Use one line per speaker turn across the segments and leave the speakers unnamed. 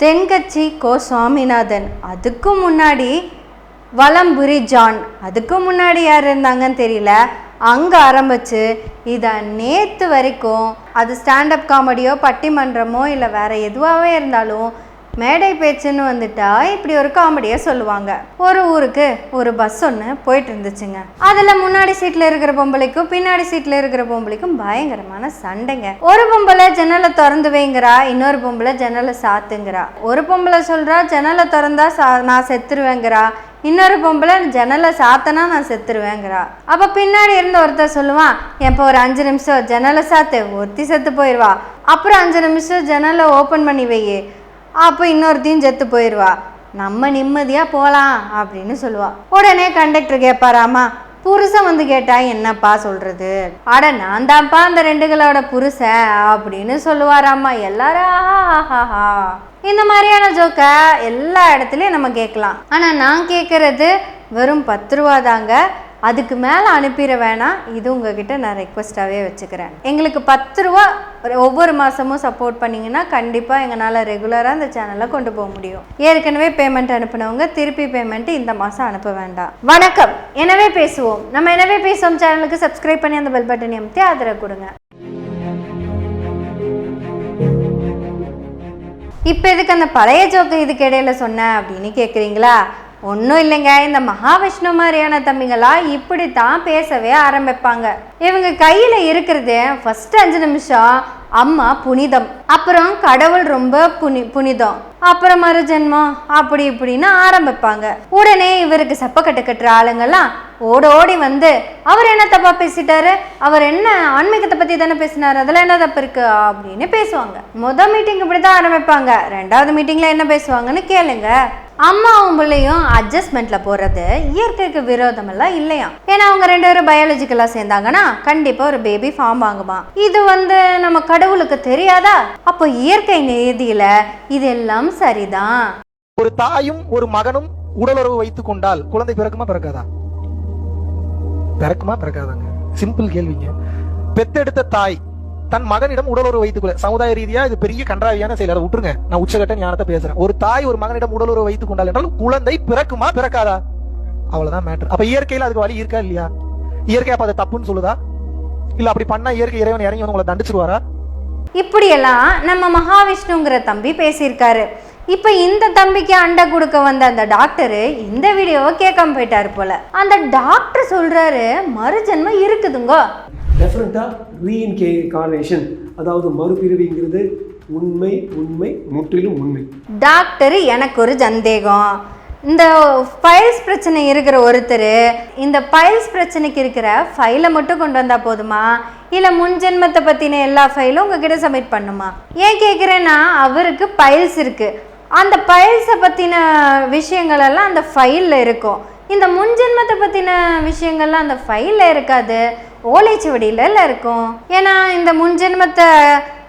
தென்கட்சி கோ சுவாமிநாதன் அதுக்கும் முன்னாடி வலம்புரி ஜான். அதுக்கும் முன்னாடி யார் இருந்தாங்கன்னு தெரியல. அங்கே ஆரம்பிச்சு இதை நேற்று வரைக்கும் அது ஸ்டாண்டப் காமெடியோ பட்டிமன்றமோ இல்லை வேற எதுவாகவே இருந்தாலும் மேடை பேச்சுன்னு வந்துட்டா இப்படி ஒரு காமெடியை சொல்லுவாங்க. ஒரு ஊருக்கு ஒரு பஸ் ஒன்று போயிட்டு இருந்துச்சுங்க. அதில் முன்னாடி சீட்டில் இருக்கிற பொம்பளைக்கும் பின்னாடி சீட்டில் இருக்கிற பொம்பளைக்கும் பயங்கரமான சண்டைங்க. ஒரு பொம்பளை ஜன்னலை திறந்து வைங்கிறா இன்னொரு பொம்பளை ஜன்னலை சாத்துங்கிறா. ஒரு பொம்பளை சொல்கிறா ஜன்னலை திறந்தா சா நான் செத்துருவேங்கிறா. இன்னொரு பொம்பளை ஜன்னலை சாத்தனா நான் செத்துருவேங்கிறா. அப்போ பின்னாடி இருந்த ஒருத்தர் சொல்லுவான் எப்போ ஒரு அஞ்சு நிமிஷம் ஜன்னலை சாத்து ஒருத்தி செத்து போயிடுவா அப்புறம் அஞ்சு நிமிஷம் ஜன்னலை ஓப்பன் பண்ணி வையே. அப்போ இன்னொருத்தையும் செத்து போயிடுவா நம்ம நிம்மதியாக போகலாம் அப்படின்னு சொல்லுவா. உடனே கண்டக்டர் கேட்பாராமா புருஷன் வந்து கேட்டா என்னப்பா சொல்றது? அட நான் தான்ப்பா அந்த ரெண்டுகளோட புருஷன் அப்படின்னு சொல்லுவாராம்மா எல்லாரும் ஆஹாஹாஹா. இந்த மாதிரியான ஜோக்கை எல்லா இடத்துலையும் நம்ம கேட்கலாம். ஆனால் நான் கேட்குறது வெறும் பத்து ரூபா தாங்க. அதுக்கு மேலே அனுப்பிட வேணாம். இது உங்ககிட்ட நான் ரெக்வஸ்ட்டாகவே வச்சுக்கிறேன். எங்களுக்கு பத்து ரூபா ஒரு ஒவ்வொரு மாதமும் சப்போர்ட் பண்ணிங்கன்னா கண்டிப்பாக எங்களால் ரெகுலராக அந்த சேனலை கொண்டு போக முடியும். ஏற்கனவே பேமெண்ட் அனுப்பினவங்க திருப்பி பேமெண்ட் இந்த மாதம் அனுப்ப வேண்டாம். வணக்கம். எனவே பேசுவோம். நம்ம எனவே பேசுவோம் சேனலுக்கு சப்ஸ்கிரைப் பண்ணி அந்த பெல் பட்டனை அமைத்து ஆதரவு கொடுங்க. இப்போ எதுக்கு அந்த பழைய ஜோக்கு இதுக்கு இடையில சொன்னேன் அப்படின்னு கேட்குறீங்களா ஒன்றும் இல்லைங்க. இந்த மகாவிஷ்ணு மாதிரியான தம்பிங்களா இப்படித்தான் பேசவே ஆரம்பிப்பாங்க. இவங்க கையில் இருக்கிறது ஃபர்ஸ்ட் அஞ்சு நிமிஷம் அம்மா புனிதம். அப்புறம் கடவுள் ரொம்ப புனி புனிதம். அப்புறம் மறுஜென்மம் அப்படி இப்படின்னு ஆரம்பிப்பாங்க. உடனே இவருக்கு செப்பக்கட்டு கட்டுற ஆளுங்கெல்லாம் ஓட ஓடி வந்து அவர் என்ன தப்பா பேசிட்டாரு? அவர் என்ன ஆன்மீகத்தை பற்றி தானே பேசினார்? அதெல்லாம் என்ன தப்பு இருக்கு? அப்படின்னு பேசுவாங்க. மொதல் மீட்டிங் இப்படி தான் ஆரம்பிப்பாங்க. ரெண்டாவது மீட்டிங்கில் என்ன பேசுவாங்கன்னு கேளுங்க. அம்மாவும் பிள்ளையும் அட்ஜஸ்ட்மெண்ட்ல போறது இயற்கைக்கு விரோதமெல்லாம் இல்லையா? ஏன்னா அவங்க ரெண்டு பேரும் பயாலஜிக்கலா சேர்ந்தாங்கன்னா கண்டிப்பா ஒரு பேபி ஃபார்ம் ஆகுமா இது வந்து நம்ம கடவுளுக்கு தெரியாதா? அப்போ இயற்கை நீதியில இதெல்லாம் சரிதான்.
ஒரு தாயும் ஒரு மகனும் உடலுறவு வைத்துக் கொண்டால் குழந்தை பிறக்குமா பிறக்காதா? பிறக்குமா பிறக்காதாங்க? சிம்பிள் கேள்விங்க. பெத்தெடுத்த தாய் தன் மகனிடம் உடலுறவு வைத்துக்கொள்ள சமுதாய ரீதியா இது பெரிய கன்றாவியான செயல். அதை விட்டுருங்க. நான் உச்சகட்ட ஞானத்தை பேசுறேன். ஒரு தாய் ஒரு மகனிடம் உடலுறவு வைத்துக் கொண்டால் என்றால் குழந்தை பிறக்குமா பிறக்காதா? அவ்வளவுதான் மேட்டர் அப்ப இயற்கையில அதுக்கு வழி இருக்கா இல்லையா? இயற்கை அப்ப அதை தப்புன்னு சொல்லுதா? இல்ல அப்படி பண்ணா இயற்கை இறைவன் இறங்கி வந்து உங்களை தண்டிச்சிருவாரா?
இப்படியெல்லாம் நம்ம மகாவிஷ்ணுங்கிற தம்பி பேசியிருக்காரு. இப்போ இந்த தம்பிக்கு அண்டை கொடுக்க வந்த அந்த டாக்டரு இந்த வீடியோவை கேட்காம போயிட்டாரு போல. அந்த டாக்டர் சொல்றாரு மறுஜென்மம் இருக்குதுங்கோ.
டெஃபினட்டாக அதாவது மறுபிறவிங்கிறது உண்மை உண்மை முற்றிலும் உண்மை.
டாக்டர் எனக்கு ஒரு சந்தேகம். இந்த ஃபைல்ஸ் பிரச்சனை இருக்கிற ஒருத்தர் இந்த ஃபைல்ஸ் பிரச்சனைக்கு இருக்கிற ஃபைலை மட்டும் கொண்டு வந்தால் போதுமா? இல்லை முன்ஜென்மத்தை பற்றின எல்லா ஃபைலும் உங்ககிட்ட சப்மிட் பண்ணுமா? ஏன் கேட்குறேன்னா அவருக்கு ஃபைல்ஸ் இருக்குது அந்த ஃபைல்ஸை பற்றின விஷயங்கள் எல்லாம் அந்த ஃபைலில் இருக்கும். இந்த முன்ஜென்மத்தை பற்றின விஷயங்கள்லாம் அந்த ஃபைலில் இருக்காது. ஓலைச்சுவடியில இருக்கும். ஏன்னா இந்த முன்ஜென்மத்தை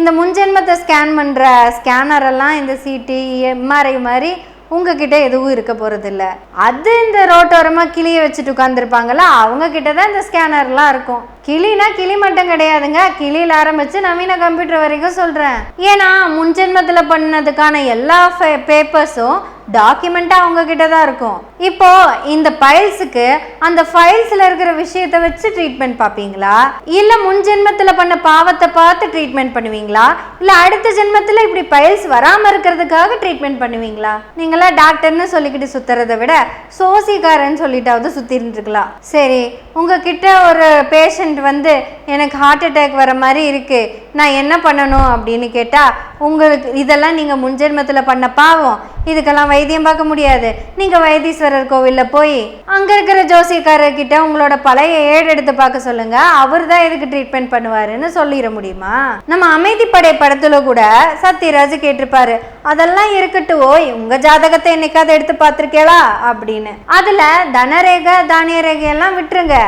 இந்த முன்ஜென்மத்தை ஸ்கேன் பண்ணுற ஸ்கேனர் எல்லாம் இந்த சிடி எம்ஆர்ஐ மாதிரி உங்ககிட்ட எதுவும் இருக்க போகிறதில்ல அது இந்த ரோட்டோரமாக கிளியை வச்சுட்டு உட்காந்துருப்பாங்களா அவங்க கிட்ட தான் இந்த ஸ்கேனர்லாம் இருக்கும். கிளினா கிளி மட்டும் கிடையாதுங்க. கிளியில் ஆரம்பித்து நவீன கம்ப்யூட்டர் வரைக்கும் சொல்கிறேன் ஏன்னா முன்ஜென்மத்தில் பண்ணதுக்கான எல்லா பேப்பர்ஸும் டாக்குமெண்ட்டாக அவங்க கிட்ட தான் இருக்கும். இப்போ இந்த ஃபைல்ஸுக்கு அந்த ஃபைல்ஸில் இருக்கிற விஷயத்த வச்சு ட்ரீட்மெண்ட் பார்ப்பீங்களா? இல்லை முன் ஜென்மத்தில் பண்ண பாவத்தை பார்த்து ட்ரீட்மெண்ட் பண்ணுவீங்களா? இல்லை அடுத்த ஜென்மத்தில் இப்படி ஃபைல்ஸ் வராமல் இருக்கிறதுக்காக ட்ரீட்மெண்ட் பண்ணுவீங்களா? நீங்களா டாக்டர்னு சொல்லிக்கிட்டு சுற்றுறதை விட சோசிக்காரன்னு சொல்லிட்டாவது சுற்றிருந்துருக்கலாம் சரி உங்ககிட்ட ஒரு பேஷண்ட் வந்து எனக்கு ஹார்ட் அட்டாக் வர மாதிரி இருக்கு. நான் என்ன பண்ணணும்? அப்படின்னு கேட்டால் உங்களுக்கு இதெல்லாம் நீங்கள் முன்ஜென்மத்தில் பண்ண பாவம். இதுக்கெல்லாம் வைத்தியம் பார்க்க முடியாது. நீங்கள் வைத்தீஸ்வரர் கோவிலில் போய் அங்கே இருக்கிற ஜோசியக்காரர்கிட்ட உங்களோட பழைய ஏடு எடுத்து பார்க்க சொல்லுங்கள் அவர் தான் எதுக்கு ட்ரீட்மெண்ட் பண்ணுவாருன்னு சொல்லிட முடியுமா? நம்ம அமைதிப்படை படத்தில் கூட சத்யராஜ் கேட்டிருப்பாரு அதெல்லாம் இருக்கட்டும். ஓய் உங்கள் ஜாதகத்தை என்னைக்காவது எடுத்து பார்த்துருக்கேளா? அப்படின்னு. அதில் தனரேகை தானிய ரேகையெல்லாம் விட்டுருங்க.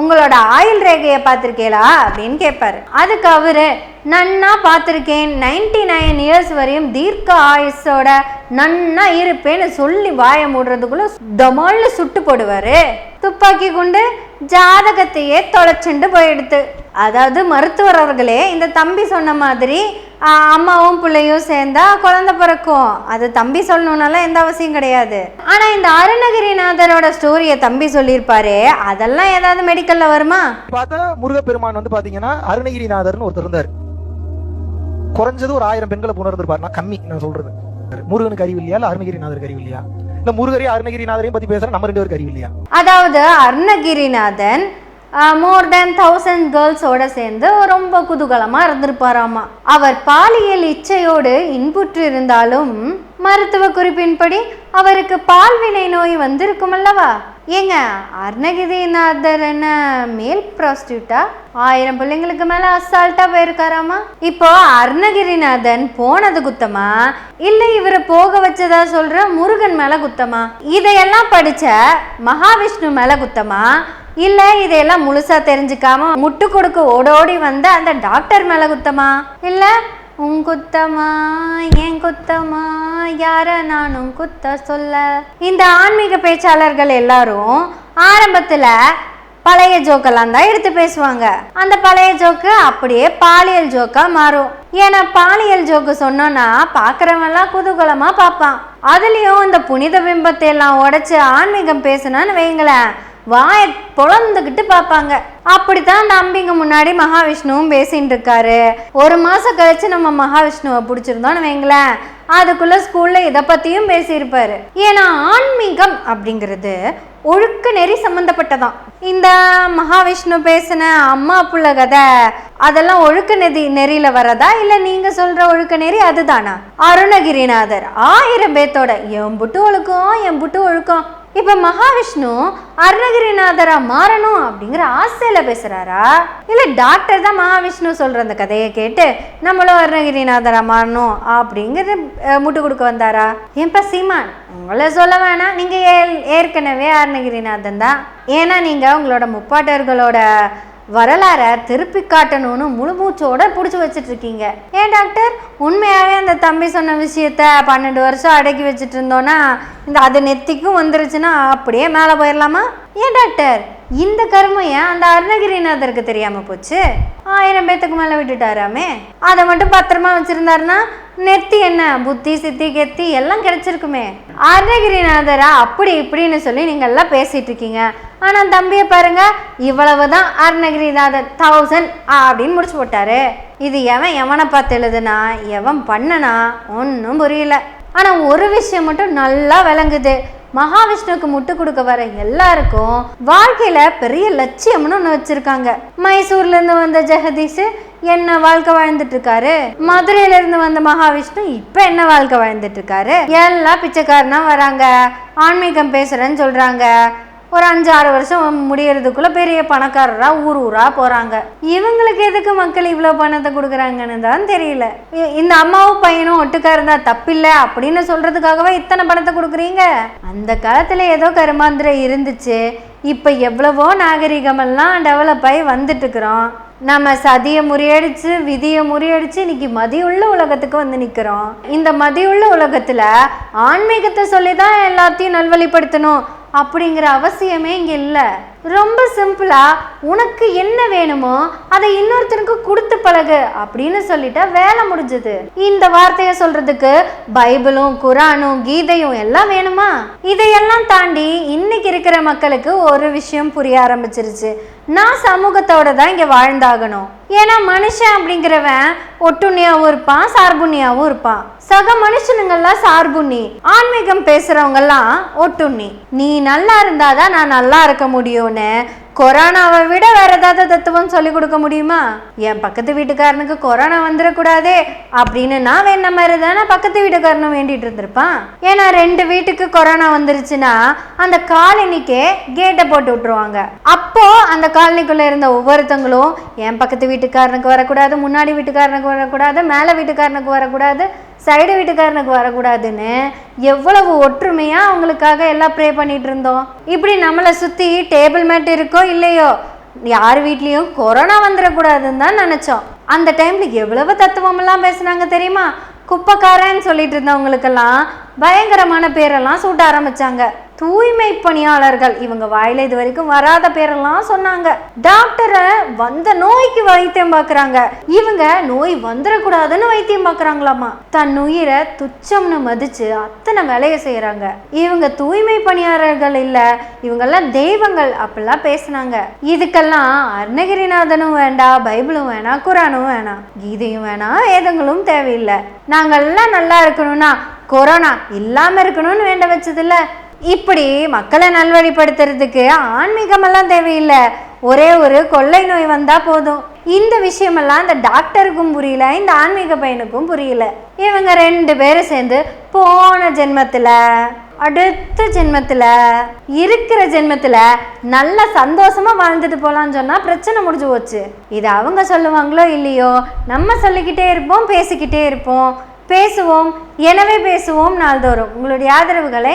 உங்களோட ஆயுள் ரேகையை பார்த்துருக்கேளா? அப்படின்னு கேட்பாரு அதுக்கு அவரு நன்னா பார்த்துருக்கேன். நைன்டி நைன் இயர்ஸ் வரையும் தீர்க்க ஆயுஸோட நன்னா இருப்பேன்னு சொல்லி வாயை மூடுறதுக்குள்ள தமால்னு சுட்டு போடுவாரு. துப்பாக்கி கொண்டு ஜாதகத்தையே தொலைச்சுண்டு போயிடுது அதாவது மருத்துவர் அவர்களே இந்த தம்பி சொன்ன மாதிரி அம்மாவும் பிள்ளையும் சேர்ந்தா குழந்தை பிறக்கும். அது தம்பி சொல்லணும்னாலாம் எந்த அவசியம் கிடையாது. ஆனா இந்த அருணகிரிநாதரோட ஸ்டோரியை தம்பி சொல்லியிருப்பாரு. அதெல்லாம் ஏதாவது மெடிக்கல்ல வருமா?
பார்த்தா முருகப்பெருமான் வந்து பாத்தீங்கன்னா அருணகிரிநாதர்னு ஒருத்தர் இருந்தார். குறைஞ்சது ஒரு ஆயிரம் பெண்களை புணர்ந்திருப்பார் நான் கம்மி நான் சொல்றது. முருகனுக்கு அறிவு இல்லையா? இல்ல அருணகிரிநாதருக்கு அறிவு இல்லையா? இல்ல முருகரையும் அருணகிரிநாதரையும் பத்தி பேசுற நம்ம ரெண்டு பேருக்கு அறிவு இல்லையா?
அதாவது அருணகிரிநாதன் மோர் தென் தௌசண்ட் கேர்ள்ஸோட சேர்ந்து ரொம்ப குதூகலமாக இருந்திருப்பாராமா. அவர் பாலியல் இச்சையோடு இன்புற்று இருந்தாலும் மருத்துவ குறிப்பின்படி அவருக்கு பால்வினை நோய் வந்திருக்கும் அல்லவா ஏங்க அருணகிரிநாதர் என்ன மேல் ப்ராஸ்டியூட்டா ஆயிரம் பிள்ளைங்களுக்கு மேல அசால்ட்டா போயிருக்காராமா? இப்போ அருணகிரிநாதன் போனது குத்தமா? இல்ல இவரை போக வச்சதா சொல்ற முருகன் மேல குத்தமா? இதையெல்லாம் படிச்ச மகாவிஷ்ணு மேல குத்தமா? இல்ல இதையெல்லாம் முழுசா தெரிஞ்சுக்காம முட்டு கொடுக்க ஓடோடி வந்த அந்த டாக்டர் மேல குத்தமா? இல்ல உன் குத்தமா என் குத்தமா யார நானும் குத்த சொல்ல? இந்த ஆன்மீக பேச்சாளர்கள் எல்லாரும் ஆரம்பத்துல பழைய ஜோக்கெல்லாம் தான் எடுத்து பேசுவாங்க. அந்த பழைய ஜோக்கு அப்படியே பாலியல் ஜோக்கா மாறும். ஏன்னா பாலியல் ஜோக்கு சொன்னோன்னா பார்க்குறவன்லாம் குதூகலமா பார்ப்பான். அதுலயும் இந்த புனித பிம்பத்தை எல்லாம் உடைச்சு ஆன்மீகம் பேசுனான்னு வைங்களேன். வாயை பொழந்துக்கிட்டு பார்ப்பாங்க. அப்படித்தான் அந்த அம்பிங்க முன்னாடி மகாவிஷ்ணுவும் பேசிட்டு இருக்காரு ஒரு மாசம் கழிச்சு நம்ம மகாவிஷ்ணுவை பிடிச்சிருந்தோம்னு வைங்களேன். அதுக்குள்ள ஸ்கூல்ல இதை பத்தியும் பேசியிருப்பாரு. ஏன்னா ஆன்மீகம் அப்படிங்கிறது ஒழுக்க நெறி சம்பந்தப்பட்டதாம் இந்த மகாவிஷ்ணு பேசின அம்மா புள்ள கதை அதெல்லாம் ஒழுக்க நெறி நெறியில வரதா? இல்ல நீங்க சொல்ற ஒழுக்க நெறி அதுதானா? அருணகிரிநாதர் ஆயிரம் பேத்தோட எம்புட்டு ஒழுக்கம் எம்புட்டு ஒழுக்கம் இப்போ மகாவிஷ்ணு அருணகிரிநாதராக மாறணும் அப்படிங்கிற ஆசையில் பேசுகிறாரா இல்லை டாக்டர் தான் மகாவிஷ்ணு சொல்கிற அந்த கதையை கேட்டு நம்மளும் அருணகிரிநாதரா மாறணும் அப்படிங்கிற முட்டு கொடுக்க வந்தாரா? ஏன்பா சீமான் உங்களை சொல்ல வேணாம். நீங்கள் ஏ- ஏற்கனவே அருணகிரிநாதன் தான். ஏன்னா நீங்கள் உங்களோட முப்பாட்டர்களோட வரலாறை திருப்பி காட்டணும்னு முழு மூச்சோட பிடிச்சி வச்சுட்டு இருக்கீங்க. ஏன் டாக்டர்? உண்மையாகவே அந்த தம்பி சொன்ன விஷயத்த பன்னெண்டு வருஷம் அடக்கி வச்சுட்டு இருந்தோன்னா இந்த அது நெத்திக்கும் வந்துருச்சுன்னா அப்படியே மேலே போயிடலாமா ஏன் டாக்டர்? இந்த கருமையை அந்த அருணகிரிநாதருக்கு தெரியாமல் போச்சு? ஆயிரம் பேத்துக்கு மேலே விட்டுட்டாராமே. அதை மட்டும் பத்திரமா வச்சுருந்தாருன்னா நெத்தி என்ன புத்தி சித்தி கெத்தி எல்லாம் கிடைச்சிருக்குமே. அருணகிரிநாதரா அப்படி இப்படின்னு சொல்லி நீங்கள்லாம் பேசிகிட்டு இருக்கீங்க. ஆனால் தம்பியை பாருங்க இவ்வளவுதான் அருணகிரிநாதன் தௌசண்ட் அப்படின்னு முடிச்சு போட்டாரு. இது எவன் எவனை பார்த்து எழுதுனா எவன் பண்ணனா ஒன்றும் புரியல. ஆனால் ஒரு விஷயம் மட்டும் நல்லா விளங்குது. மகாவிஷ்ணுவுக்கு முட்டு கொடுக்க வர எல்லாருக்கும் வாழ்க்கையில பெரிய லட்சியம்னு ஒன்று வச்சிருக்காங்க. மைசூர்ல இருந்து வந்த ஜெகதீஷ் என்ன வாழ்க்கை வாழ்ந்துட்டு இருக்காரு? மதுரையில இருந்து வந்த மகாவிஷ்ணு இப்ப என்ன வாழ்க்கை வாழ்ந்துட்டு இருக்காரு? எல்லாம் பிச்சைக்காரனா வராங்க. ஆன்மீகம் பேசுறேன்னு சொல்றாங்க. ஒரு அஞ்சு ஆறு வருஷம் முடியறதுக்குள்ள பெரிய பணக்காரராக ஊர் ஊரா போறாங்க. இவங்களுக்கு எதுக்கு மக்கள் இவ்வளோ பணத்தை கொடுக்குறாங்கன்னு தான் தெரியல. இந்த அம்மாவும் பையனும் ஒட்டுக்கா இருந்தா தப்பில்லை அப்படின்னு சொல்றதுக்காகவே இத்தனை பணத்தை கொடுக்குறீங்க? அந்த காலத்துல ஏதோ கருமாந்திரம் இருந்துச்சு. இப்ப எவ்வளவோ நாகரிகமெல்லாம் டெவலப் ஆகி வந்துட்டு இருக்கிறோம் நம்ம சதியை முறியடிச்சு விதியை முறியடிச்சு இன்னைக்கு மதியுள்ள உலகத்துக்கு வந்து நிற்கிறோம் இந்த மதியுள்ள உலகத்துல ஆன்மீகத்தை சொல்லி தான் எல்லாத்தையும் நல்வழிப்படுத்தணும். அப்படிங்கிற அவசியமே இங்கே இல்லை. ரொம்ப சிம்பிளா உனக்கு என்ன வேணுமோ அதை இன்னொருத்தனுக்கு கொடுத்து பழகு அப்படின்னு சொல்லிட்டா வேலை முடிஞ்சது. இந்த வார்த்தையை சொல்றதுக்கு பைபிளும் குரானும் கீதையும் எல்லாம் வேணுமா? இதையெல்லாம் தாண்டி இன்னைக்கு இருக்கிற மக்களுக்கு ஒரு விஷயம் புரிய ஆரம்பிச்சிருச்சு. நான் சமூகத்தோட தான் இங்கே வாழ்ந்தாகணும். ஏன்னா மனுஷன் அப்படிங்கிறவன் ஒட்டுண்ணியாவும் இருப்பான் சார்புண்ணியாவும் இருப்பான். சக மனுஷனுங்கெல்லாம் சார்புண்ணி. ஆன்மீகம் பேசுறவங்கெல்லாம் ஒட்டுண்ணி. நீ நல்லா இருந்தாதான் நான் நல்லா இருக்க முடியும்னு கொரோனாவை விட வேற ஏதாவது தத்துவம் சொல்லி கொடுக்க முடியுமா? என் பக்கத்து வீட்டுக்காரனுக்கு கொரோனா வந்துடக்கூடாதே அப்படின்னு நான் வேண மாதிரி தானே பக்கத்து வீட்டுக்காரனும் வேண்டிட்டு இருந்திருப்பான். ஏன்னா ரெண்டு வீட்டுக்கு கொரோனா வந்துருச்சுன்னா அந்த காலனிக்கே கேட்டை போட்டு விட்டுருவாங்க. அப்போ அந்த காலனிக்குள்ள இருந்த ஒவ்வொருத்தங்களும் என் பக்கத்து வீட்டுக்காரனுக்கு வரக்கூடாது முன்னாடி வீட்டுக்காரனுக்கு வரக்கூடாது மேலே வீட்டுக்காரனுக்கு வரக்கூடாது சைடு வீட்டுக்காரனுக்கு வரக்கூடாதுன்னு எவ்வளவு ஒற்றுமையாக அவங்களுக்காக எல்லாம் ப்ரே பண்ணிட்டு இருந்தோம். இப்படி நம்மளை சுற்றி டேபிள் மேட் இருக்கோ இல்லையோ யார் வீட்லேயும் கொரோனா வந்துடக்கூடாதுன்னு தான் நினச்சோம். அந்த டைமில் எவ்வளவு தத்துவமெல்லாம் பேசுனாங்க தெரியுமா? குப்பைக்காரன்னு சொல்லிட்டு இருந்தவங்களுக்கெல்லாம் பயங்கரமான பேரெல்லாம் சூட்ட ஆரம்பித்தாங்க தூய்மை பணியாளர்கள் இவங்க வாயில இது வரைக்கும் வராத பேரெல்லாம் சொன்னாங்க. டாக்டரை வந்த நோய்க்கு வைத்தியம் பார்க்குறாங்க. இவங்க நோய் வந்துடக்கூடாதுன்னு வைத்தியம் பார்க்குறாங்களாமா? தன் உயிரை துச்சம்னு மதிச்சு அத்தனை வேலையை செய்கிறாங்க இவங்க தூய்மை பணியாளர்கள் இல்லை இவங்கெல்லாம் தெய்வங்கள் அப்படிலாம் பேசுனாங்க. இதுக்கெல்லாம் அருணகிரிநாதனும் வேண்டாம் பைபிளும் வேணாம் குரானும் வேணாம் கீதையும் வேணாம் வேதங்களும் தேவையில்லை. நாங்கெல்லாம் நல்லா இருக்கணும்னா கொரோனா இல்லாமல் இருக்கணும்னு வேண்ட வச்சதில்ல. இப்படி மக்களை நல்வழிப்படுத்துறதுக்கு ஆன்மீகமெல்லாம் தேவையில்லை. ஒரே ஒரு கொள்ளை நோய் வந்தா போதும். இந்த விஷயமெல்லாம் இந்த டாக்டருக்கும் புரியல இந்த ஆன்மீக பையனுக்கும் புரியல. இவங்க ரெண்டு பேரும் சேர்ந்து போன ஜென்மத்துல அடுத்த ஜென்மத்துல இருக்கிற ஜென்மத்துல நல்ல சந்தோஷமா வாழ்ந்துட்டு போலாம்னு சொன்னா பிரச்சனை முடிஞ்சு போச்சு. இது அவங்க சொல்லுவாங்களோ இல்லையோ நம்ம சொல்லிக்கிட்டே இருப்போம் பேசிக்கிட்டே இருப்போம். பேசுவோம் எனவே பேசுவோம் நாள்தோறும். உங்களுடைய ஆதரவுகளை